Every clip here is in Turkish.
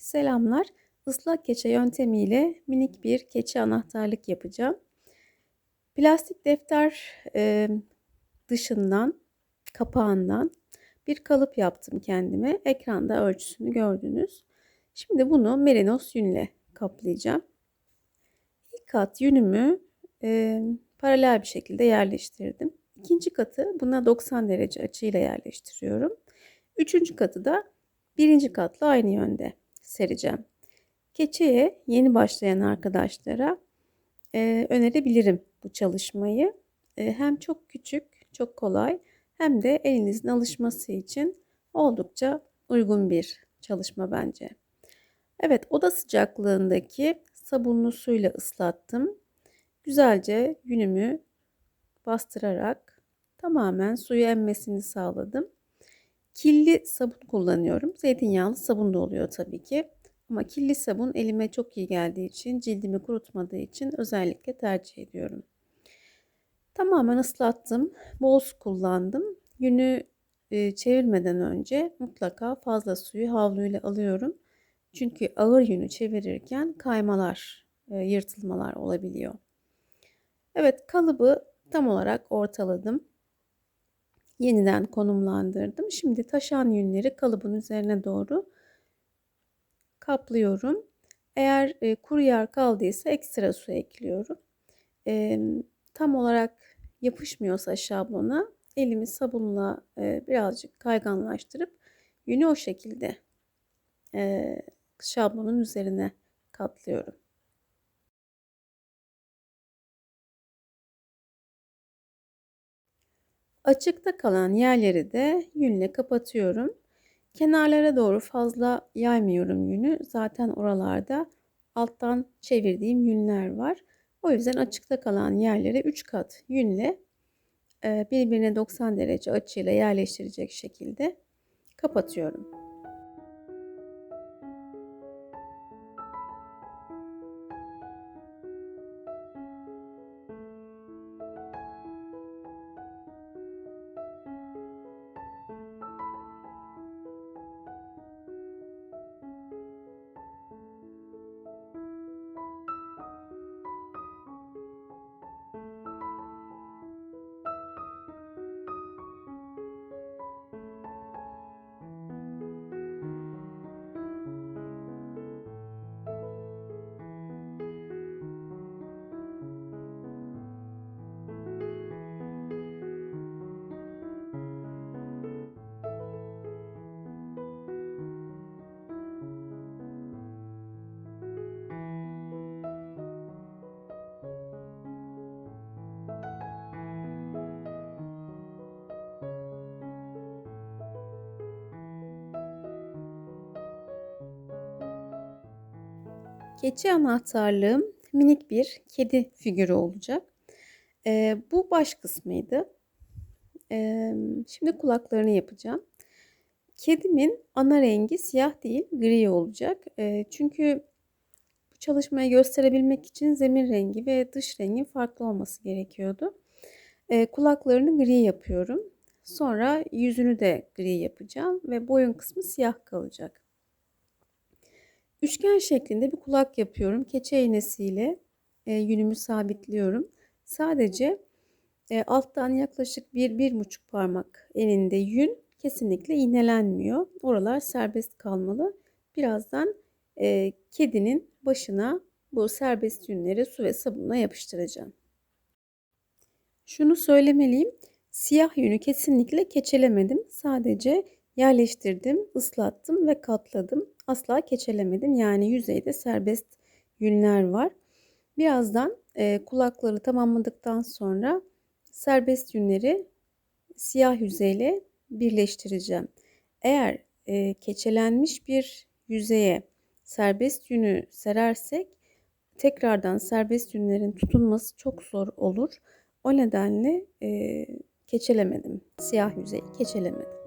Selamlar. Islak keçe yöntemiyle minik bir keçe anahtarlık yapacağım. Plastik defter e, dışından, kapağından bir kalıp yaptım kendime. Ekranda ölçüsünü gördünüz. Şimdi bunu merinos yünle kaplayacağım. İlk kat yünümü e, paralel bir şekilde yerleştirdim. İkinci katı buna 90 derece açıyla yerleştiriyorum. Üçüncü katı da birinci katla aynı yönde sereceğim. Keçeye yeni başlayan arkadaşlara e, önerebilirim bu çalışmayı. E, hem çok küçük, çok kolay hem de elinizin alışması için oldukça uygun bir çalışma bence. Evet oda sıcaklığındaki sabunlu suyla ıslattım. Güzelce yünümü bastırarak tamamen suyu emmesini sağladım. Killi sabun kullanıyorum. Zeytinyağlı sabun da oluyor tabii ki. Ama killi sabun elime çok iyi geldiği için, cildimi kurutmadığı için özellikle tercih ediyorum. Tamamen ıslattım. Bol su kullandım. Yünü e, çevirmeden önce mutlaka fazla suyu havluyla alıyorum. Çünkü ağır yünü çevirirken kaymalar, e, yırtılmalar olabiliyor. Evet kalıbı tam olarak ortaladım yeniden konumlandırdım. Şimdi taşan yünleri kalıbın üzerine doğru kaplıyorum. Eğer e, kuru yer kaldıysa ekstra su ekliyorum. E, tam olarak yapışmıyorsa şablona elimi sabunla e, birazcık kayganlaştırıp yünü o şekilde e, şablonun üzerine katlıyorum. Açıkta kalan yerleri de yünle kapatıyorum. Kenarlara doğru fazla yaymıyorum yünü. Zaten oralarda alttan çevirdiğim yünler var. O yüzden açıkta kalan yerlere 3 kat yünle e, birbirine 90 derece açıyla yerleştirecek şekilde kapatıyorum. Keçi anahtarlığım minik bir kedi figürü olacak. Ee, bu baş kısmıydı. Ee, şimdi kulaklarını yapacağım. Kedimin ana rengi siyah değil gri olacak. Ee, çünkü bu çalışmayı gösterebilmek için zemin rengi ve dış rengin farklı olması gerekiyordu. Ee, kulaklarını gri yapıyorum. Sonra yüzünü de gri yapacağım ve boyun kısmı siyah kalacak. Üçgen şeklinde bir kulak yapıyorum. Keçe iğnesiyle e, yünümü sabitliyorum. Sadece e, alttan yaklaşık bir, bir buçuk parmak eninde yün kesinlikle iğnelenmiyor. Oralar serbest kalmalı. Birazdan e, kedinin başına bu serbest yünleri su ve sabunla yapıştıracağım. Şunu söylemeliyim. Siyah yünü kesinlikle keçelemedim. Sadece yerleştirdim, ıslattım ve katladım. Asla keçelemedim. Yani yüzeyde serbest yünler var. Birazdan e, kulakları tamamladıktan sonra serbest yünleri siyah yüzeyle birleştireceğim. Eğer e, keçelenmiş bir yüzeye serbest yünü serersek tekrardan serbest yünlerin tutunması çok zor olur. O nedenle e, keçelemedim. Siyah yüzeyi keçelemedim.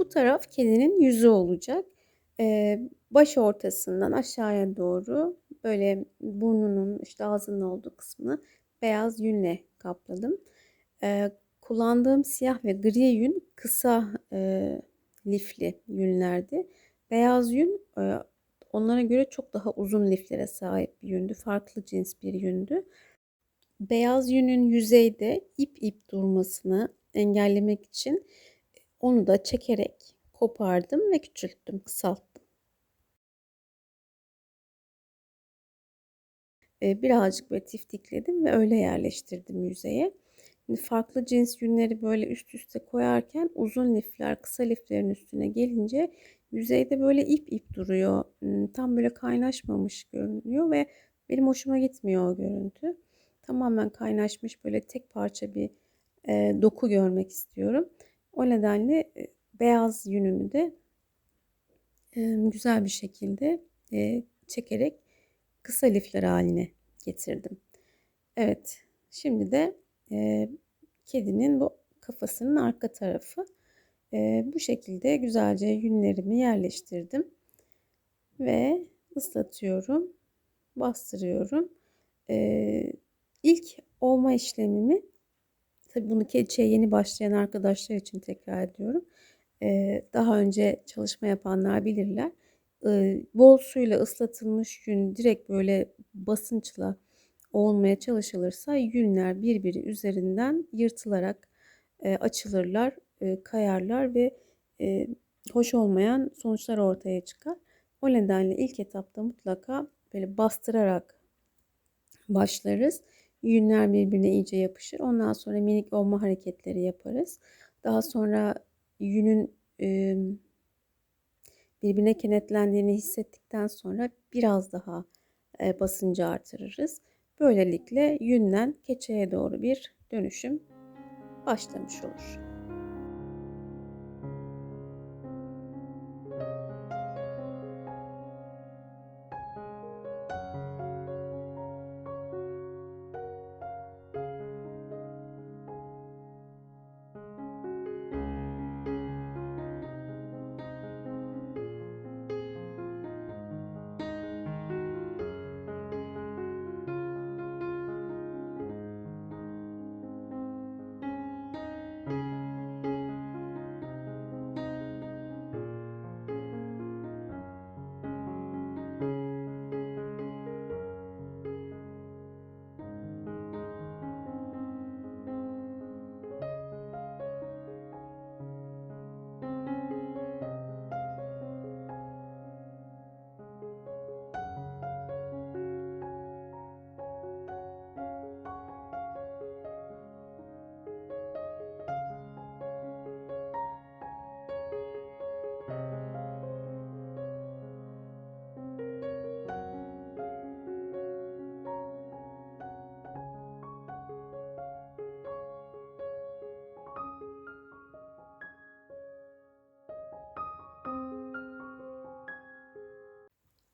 Bu taraf kedinin yüzü olacak. Ee, baş ortasından aşağıya doğru böyle burnunun işte ağzının olduğu kısmını beyaz yünle kapladım. Ee, kullandığım siyah ve gri yün kısa e, lifli yünlerdi. Beyaz yün e, onlara göre çok daha uzun liflere sahip bir yündü. Farklı cins bir yündü. Beyaz yünün yüzeyde ip ip durmasını engellemek için onu da çekerek kopardım ve küçülttüm, kısalttım. Ee, birazcık böyle tiftikledim ve öyle yerleştirdim yüzeye. Şimdi farklı cins yünleri böyle üst üste koyarken uzun lifler kısa liflerin üstüne gelince yüzeyde böyle ip ip duruyor. Hmm, tam böyle kaynaşmamış görünüyor ve benim hoşuma gitmiyor o görüntü. Tamamen kaynaşmış böyle tek parça bir e, doku görmek istiyorum. O nedenle e, beyaz yünümü de güzel bir şekilde çekerek kısa lifler haline getirdim. Evet, şimdi de kedinin bu kafasının arka tarafı. Bu şekilde güzelce yünlerimi yerleştirdim ve ıslatıyorum, bastırıyorum. E, ilk olma işlemimi Tabii bunu keçiye yeni başlayan arkadaşlar için tekrar ediyorum. Ee, daha önce çalışma yapanlar bilirler. Ee, bol suyla ıslatılmış yün direkt böyle basınçla olmaya çalışılırsa yünler birbiri üzerinden yırtılarak e, açılırlar, e, kayarlar ve e, hoş olmayan sonuçlar ortaya çıkar. O nedenle ilk etapta mutlaka böyle bastırarak başlarız. Yünler birbirine iyice yapışır. Ondan sonra minik olma hareketleri yaparız. Daha sonra yünün e, birbirine kenetlendiğini hissettikten sonra biraz daha e, basıncı artırırız. Böylelikle yünden keçeye doğru bir dönüşüm başlamış olur.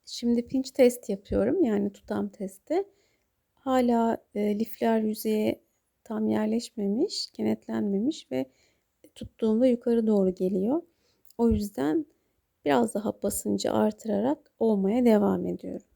Şimdi pinch test yapıyorum. Yani tutam testi. Hala e, lifler yüzeye tam yerleşmemiş, kenetlenmemiş ve tuttuğumda yukarı doğru geliyor. O yüzden biraz daha basıncı artırarak olmaya devam ediyorum.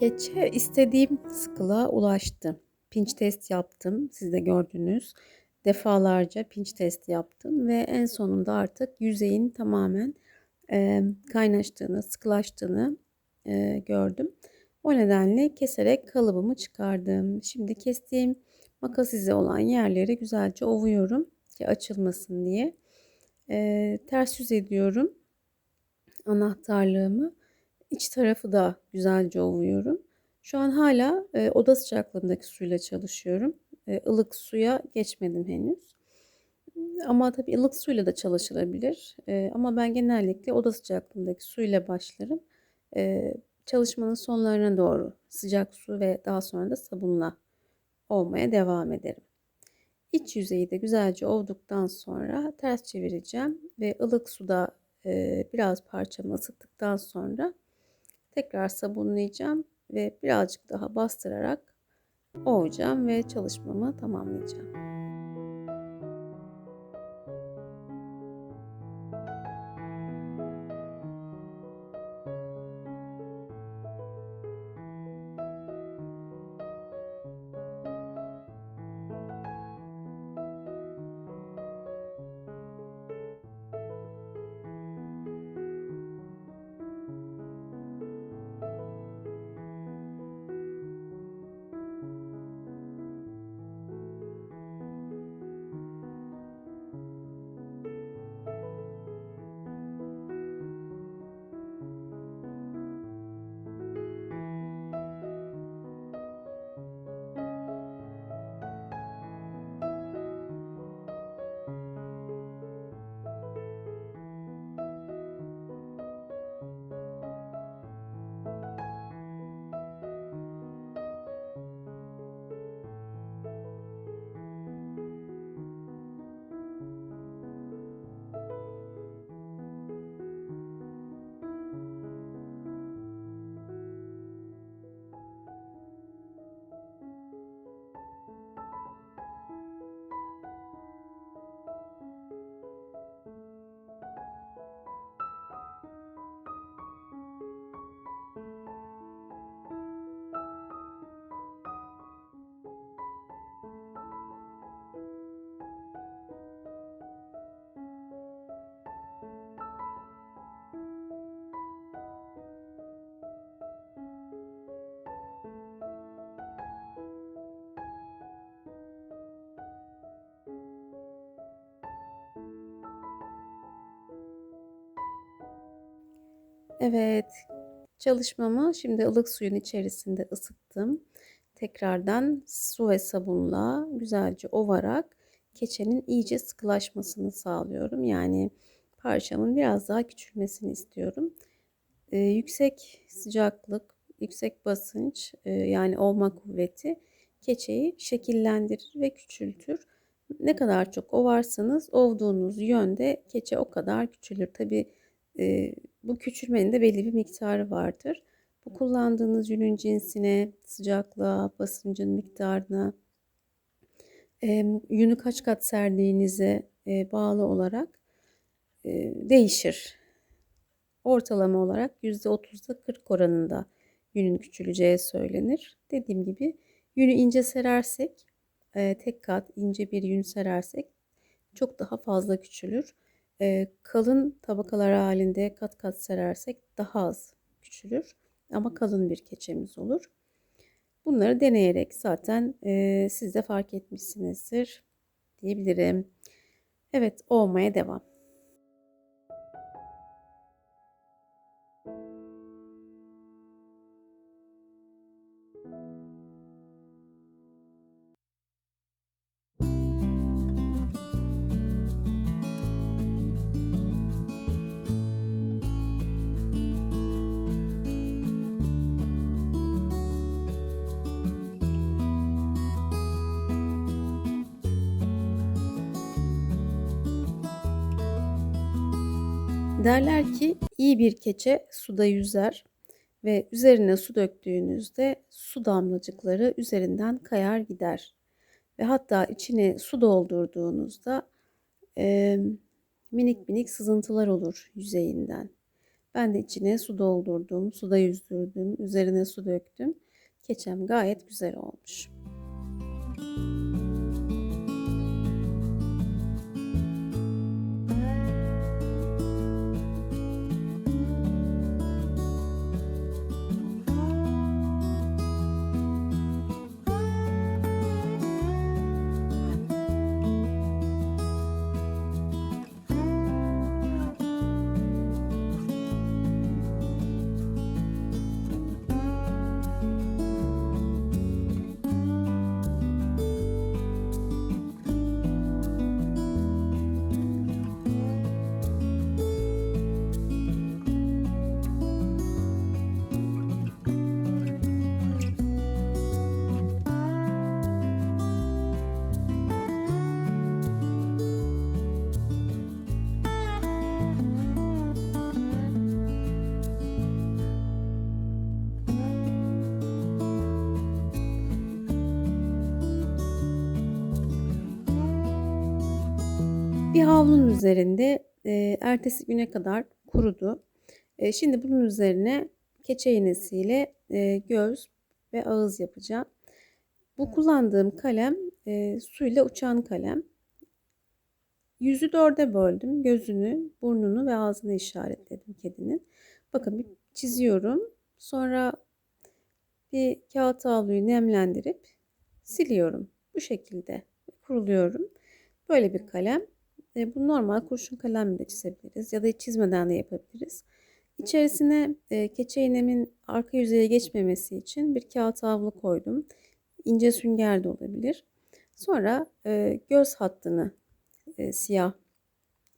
Keçe istediğim sıkılığa ulaştı. Pinç test yaptım. Siz de gördünüz. Defalarca pinç testi yaptım ve en sonunda artık yüzeyin tamamen e, kaynaştığını, sıkılaştığını e, gördüm. O nedenle keserek kalıbımı çıkardım. Şimdi kestiğim makas izi olan yerleri güzelce ovuyorum ki açılmasın diye. E, ters yüz ediyorum anahtarlığımı. İç tarafı da güzelce ovuyorum. Şu an hala e, oda sıcaklığındaki suyla çalışıyorum. E, ılık suya geçmedim henüz. Ama tabii ılık suyla da çalışılabilir. E, ama ben genellikle oda sıcaklığındaki suyla başlarım. E, çalışmanın sonlarına doğru sıcak su ve daha sonra da sabunla olmaya devam ederim. İç yüzeyi de güzelce ovduktan sonra ters çevireceğim ve ılık suda e, biraz parçamı ısıttıktan sonra tekrar sabunlayacağım ve birazcık daha bastırarak ovacağım ve çalışmamı tamamlayacağım. Evet, çalışmamı şimdi ılık suyun içerisinde ısıttım. Tekrardan su ve sabunla güzelce ovarak keçenin iyice sıkılaşmasını sağlıyorum. Yani parçamın biraz daha küçülmesini istiyorum. Ee, yüksek sıcaklık, yüksek basınç e, yani ovma kuvveti keçeyi şekillendirir ve küçültür. Ne kadar çok ovarsanız ovduğunuz yönde keçe o kadar küçülür. Tabi e, bu küçülmenin de belli bir miktarı vardır. Bu kullandığınız yünün cinsine, sıcaklığa, basıncın miktarına, e, yünü kaç kat serdiğinize e, bağlı olarak e, değişir. Ortalama olarak %30'da 40 oranında yünün küçüleceği söylenir. Dediğim gibi yünü ince serersek, e, tek kat ince bir yün serersek çok daha fazla küçülür. E, kalın tabakalar halinde kat kat serersek daha az küçülür ama kalın bir keçemiz olur. Bunları deneyerek zaten e, siz de fark etmişsinizdir diyebilirim. Evet olmaya devam. Derler ki iyi bir keçe suda yüzer ve üzerine su döktüğünüzde su damlacıkları üzerinden kayar gider. Ve hatta içine su doldurduğunuzda e, minik minik sızıntılar olur yüzeyinden. Ben de içine su doldurdum, suda yüzdürdüm, üzerine su döktüm. Keçem gayet güzel olmuş. Bir havlunun üzerinde e, ertesi güne kadar kurudu. E, şimdi bunun üzerine keçe iğnesiyle e, göz ve ağız yapacağım. Bu kullandığım kalem e, suyla uçan kalem. Yüzü dörde böldüm. Gözünü, burnunu ve ağzını işaretledim kedinin. Bakın bir çiziyorum. Sonra bir kağıt havluyu nemlendirip siliyorum. Bu şekilde kuruluyorum. Böyle bir kalem. E, bu normal kurşun kalemle de çizebiliriz ya da hiç çizmeden de yapabiliriz. İçerisine e, keçe iğnemin arka yüzeye geçmemesi için bir kağıt havlu koydum. İnce sünger de olabilir. Sonra e, göz hattını e, siyah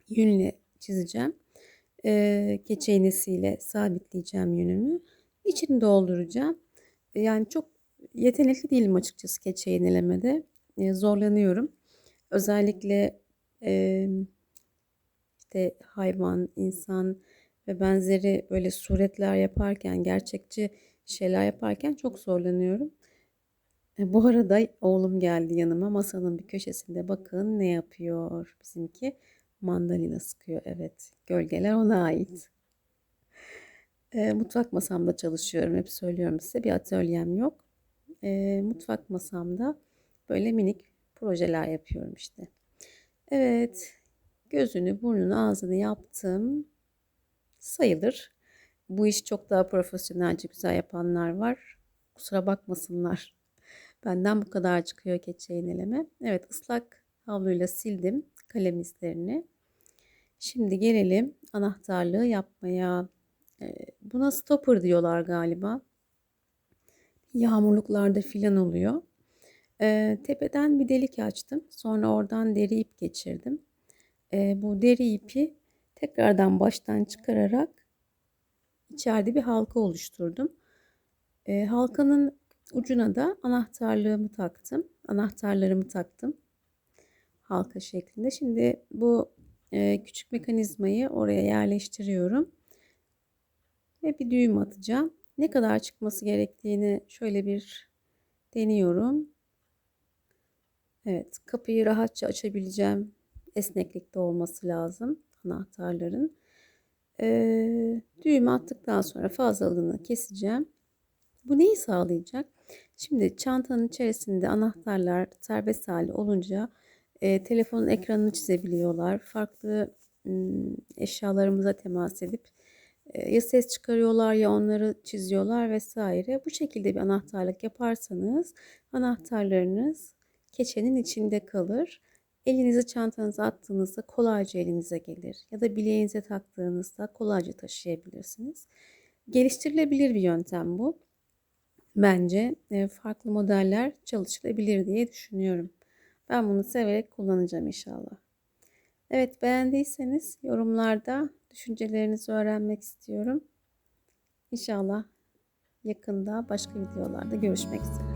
yünle çizeceğim. E, keçe iğnesiyle sabitleyeceğim yünümü. İçini dolduracağım. E, yani çok yetenekli değilim açıkçası keçe iğnelemede. E, zorlanıyorum. Özellikle e, işte hayvan, insan ve benzeri böyle suretler yaparken, gerçekçi şeyler yaparken çok zorlanıyorum. E, bu arada oğlum geldi yanıma masanın bir köşesinde bakın ne yapıyor bizimki. Mandalina sıkıyor evet. Gölgeler ona ait. E, mutfak masamda çalışıyorum. Hep söylüyorum size bir atölyem yok. E, mutfak masamda böyle minik projeler yapıyorum işte. Evet. Gözünü, burnunu, ağzını yaptım. Sayılır. Bu iş çok daha profesyonelce güzel yapanlar var. Kusura bakmasınlar. Benden bu kadar çıkıyor keçe iğneleme. Evet ıslak havluyla sildim kalem izlerini. Şimdi gelelim anahtarlığı yapmaya. Buna stopper diyorlar galiba. Yağmurluklarda filan oluyor. Eee, tepeden bir delik açtım. Sonra oradan deri ip geçirdim. Eee, bu deri ipi tekrardan baştan çıkararak içeride bir halka oluşturdum. Eee, halkanın ucuna da anahtarlığımı taktım. Anahtarlarımı taktım. Halka şeklinde. Şimdi bu e, küçük mekanizmayı oraya yerleştiriyorum. Ve bir düğüm atacağım. Ne kadar çıkması gerektiğini şöyle bir deniyorum. Evet, kapıyı rahatça açabileceğim esneklikte olması lazım anahtarların. Ee, düğümü attıktan sonra fazlalığını keseceğim. Bu neyi sağlayacak? Şimdi çantanın içerisinde anahtarlar serbest hali olunca e, telefonun ekranını çizebiliyorlar. Farklı eşyalarımıza temas edip e, ya ses çıkarıyorlar ya onları çiziyorlar vesaire. Bu şekilde bir anahtarlık yaparsanız anahtarlarınız keçenin içinde kalır. Elinizi çantanıza attığınızda kolayca elinize gelir. Ya da bileğinize taktığınızda kolayca taşıyabilirsiniz. Geliştirilebilir bir yöntem bu. Bence e, farklı modeller çalışılabilir diye düşünüyorum. Ben bunu severek kullanacağım inşallah. Evet beğendiyseniz yorumlarda düşüncelerinizi öğrenmek istiyorum. İnşallah yakında başka videolarda görüşmek üzere.